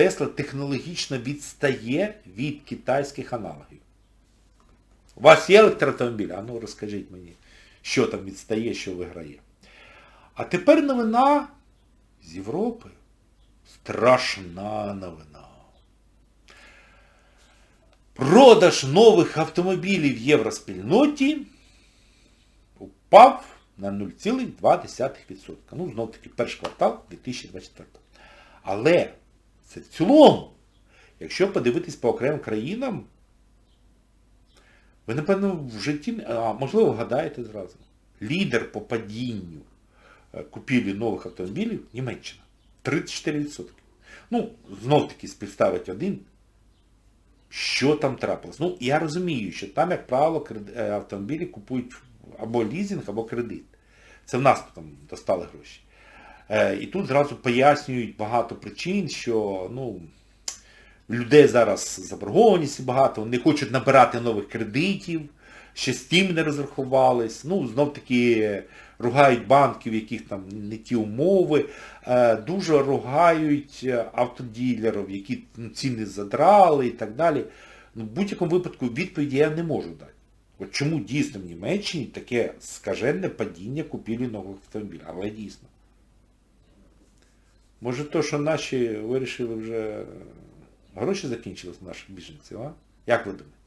Тесла технологічно відстає від китайських аналогів. У вас є електроавтомобіль? А ну розкажіть мені, що там відстає, що виграє. А тепер новина з Європи. Страшна новина. Продаж нових автомобілів в євроспільноті упав на 0,2%. Ну, знов таки, перший квартал 2024. Але це в цілому. Якщо подивитись по окремим країнам, ви, напевно, в житті, а можливо, вгадаєте зразу. Лідер по падінню е, купівлі нових автомобілів Німеччина. 34%. Ну, знов таки співставить один. Що там трапилось? Ну, я розумію, що там, як правило, е, автомобілі купують або лізинг, або кредит. Це в нас там достали гроші. Е, І тут зразу пояснюють багато причин, що ну, людей зараз заборгованість багато, вони хочуть набирати нових кредитів, ще з тим не розрахувались. Ну, знов таки ругають банків, яких там не ті умови. Е, Дуже ругають автоділерів, які ну, ціни задрали і так далі. Ну, в будь-якому випадку відповіді я не можу дати. От чому дійсно в Німеччині таке скажене падіння купівлі нових автомобілів? Але дійсно. Може то, що наші вирішили вже гроші закінчились наших біженців, а? Як ви думаєте?